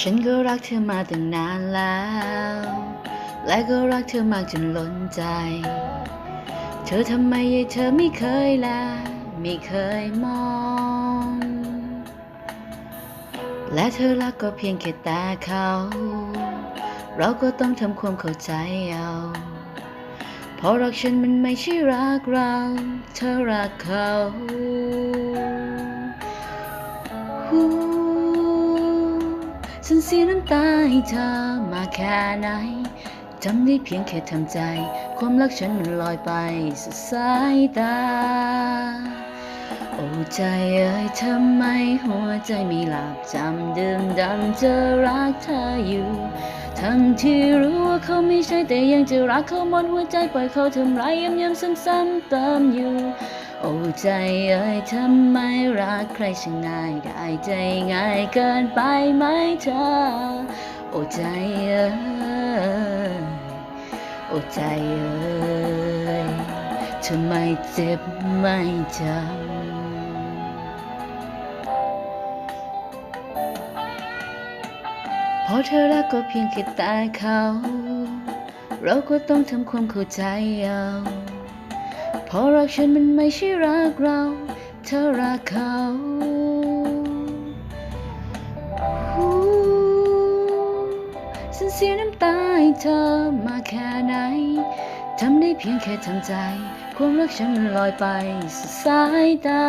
ฉันก็รักเธอมาตั้งนานแล้ว และก็รักเธอมากจนล้นใจ เธอทำไมยายเธอไม่เคยแลไม่เคยมอง และเธอรักก็เพียงแค่ตาเขา เราก็ต้องทำความเข้าใจเอาเพราะรักฉันมันไม่ใช่รักเรา เธอรักเขา ฉันเสียน้ำตาให้เธอมาแค่ไหนจำได้เพียงแค่ทำใจ ความรักฉันมันลอยไปสุดสายตา โอ้ใจเอ่ยทำไมหัวใจไม่หลับจำดื่มดำจะรักเธออยู่ทั้งที่รู้ว่าเขาไม่ใช่แต่ยังจะรักเขาหมดหัวใจปล่อยเขาทำร้ายย้ำๆซ้ำๆเติมอยู่ โอ้ใจเอ่ยทำไมรักใครช่างง่ายได้ใจง่ายเกินไปไหมเธอ โอ้ใจเอ่ยโอ้ใจเอ่ยทำไมเจ็บไม่จำเพราะเธอรักก็เพียงแค่ตาเขา เราก็ต้องทำความเข้าใจเอา เพราะรักฉันมันไม่ใช่รักเรา เธอรักเขาฉันเสียน้ำตาให้เธอมาแค่ไหน ทำได้เพียงแค่ทำใจ ความรักฉันมันลอยไปสุดสายตา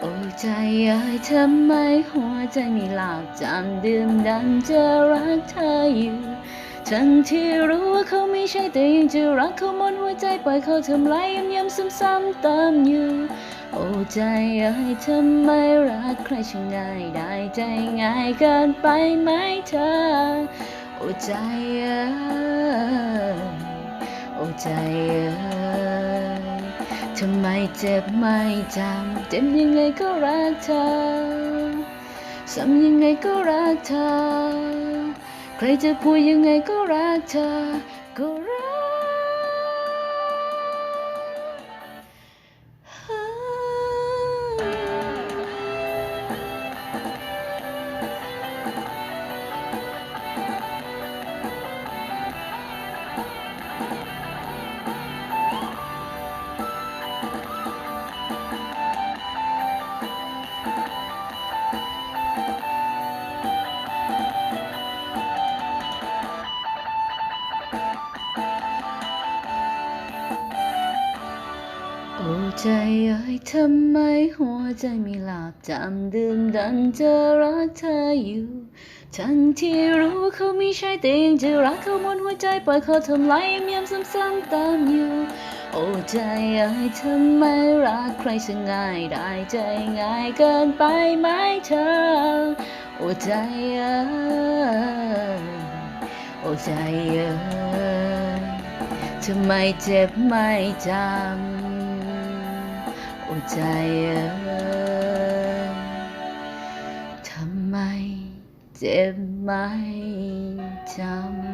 โอ้ใจเอ้ยทำไมหัวใจไม่หลับจำดื่มดันจะรักเธออยู่ ทั้งที่รู้ว่าเขาไม่ใช่แต่ยังจะรักเขาหมดหัวใจปล่อยเขาทำร้ายย้ำๆซ้ำๆติมอยู่ โอ้ใจเอ้ยทำไมรักใครช่างง่ายได้ใจง่ายเกินไปไหมเธอ โอ้ใจเอ้ยโอ้ใจเอ้ยทำไมเจ็บไม่จำเจ็บยังไงก็รักเธอซ้ำยังไงก็รักเธอ ใครจะพูดยังไงก็รักเธอ ก็รัก ใจเอ้ยทำไมหัวใจไม่หลับจำดื่มดันจะรักเธออยู่ ทั้งที่รู้เขาไม่ใช่ต่ยังจะรักเขาหมดหัวใจปล่อยเขาทำร้ายย้ำซ้ำๆตามอยู่ โอ้ใจเอ้ยทำไมรักใครช่างง่ายได้ใจง่ายเกินไปไหมเธอ โอ้ใจเอ้ยโอ้ใจเอ้ยทำไมเจ็บไม่จำ ใจเอ๋ยทำไมเจ็บไม่จำ